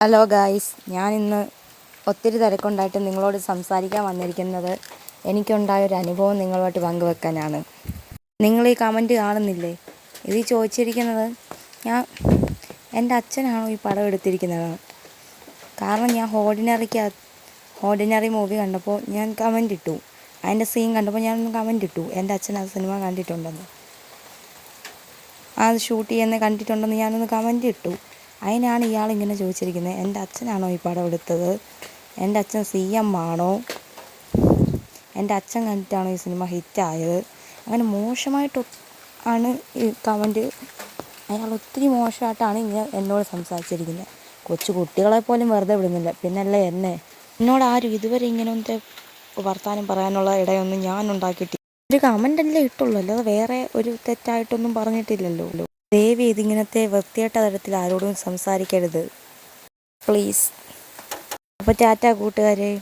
Hello guys ഞാൻ ഇന്ന് ഒത്തിരി തിരക്കുണ്ടായിട്ട് നിങ്ങളോട് സംസാരിക്കാൻ വന്നിരിക്കുന്നത് എനിക്കുണ്ടായ ഒരു അനുഭവം നിങ്ങളുമായിട്ട് പങ്കുവെക്കാനാണ്. നിങ്ങൾ ഈ കമന്റ് കാണുന്നില്ലേ? ഇത് ചോദിച്ചിരിക്കുന്നത് ഞാൻ എന്റെ അച്ഛനാണോ ഈ പടം എടുത്തിരിക്കുന്നത്? കാരണം ഞാൻ ഓർഡിനറിക്ക് ഓർഡിനറി മൂവി കണ്ടപ്പോൾ ഞാൻ കമന്റ് ഇട്ടു. അതിന്റെ സീൻ കണ്ടപ്പോൾ ഞാൻ കമന്റ് ഇട്ടു. എന്റെ അച്ഛൻ ആ സിനിമ കണ്ടിട്ടുണ്ടെന്ന്. അത് ഷൂട്ട് ചെയ്യുന്നത് കണ്ടിട്ടുണ്ടെന്ന് ഞാനൊന്ന് കമന്റ് ഇട്ടു. അതിനാണ് ഇയാൾ ഇങ്ങനെ ചോദിച്ചിരിക്കുന്നത് എന്റെ അച്ഛനാണോ ഈ പടം എടുത്തത്? എന്റെ അച്ഛൻ സി എം ആണോ? എന്റെ അച്ഛൻ കണ്ടിട്ടാണോ ഈ സിനിമ ഹിറ്റായത്? അങ്ങനെ മോശമായിട്ട് ആണ് ഈ കമന്റ്. അയാൾ ഒത്തിരി മോശമായിട്ടാണ് ഇങ്ങനെ എന്നോട് സംസാരിച്ചിരിക്കുന്നത്. കൊച്ചു കുട്ടികളെ പോലും വെറുതെ വിടുന്നില്ല. പിന്നല്ലേ എന്നെ? എന്നോട് ആരും ഇതുവരെ ഇങ്ങനത്തെ വർത്താനം പറയാനുള്ള ഇടയൊന്നും ഞാൻ ഉണ്ടാക്കിയിട്ടില്ല. ഒരു കമന്റ് അല്ലേ ഇട്ടുള്ളൂ. അല്ലാതെ വേറെ ഒരു തെറ്റായിട്ടൊന്നും പറഞ്ഞിട്ടില്ലല്ലോ. ദയവ് ഇതിങ്ങനത്തെ ഇങ്ങനത്തെ തരത്തിൽ ആരോടും സംസാരിക്കരുത്. പ്ലീസ്. അപ്പോൾ ടാറ്റ കൂട്ടുകാരെ.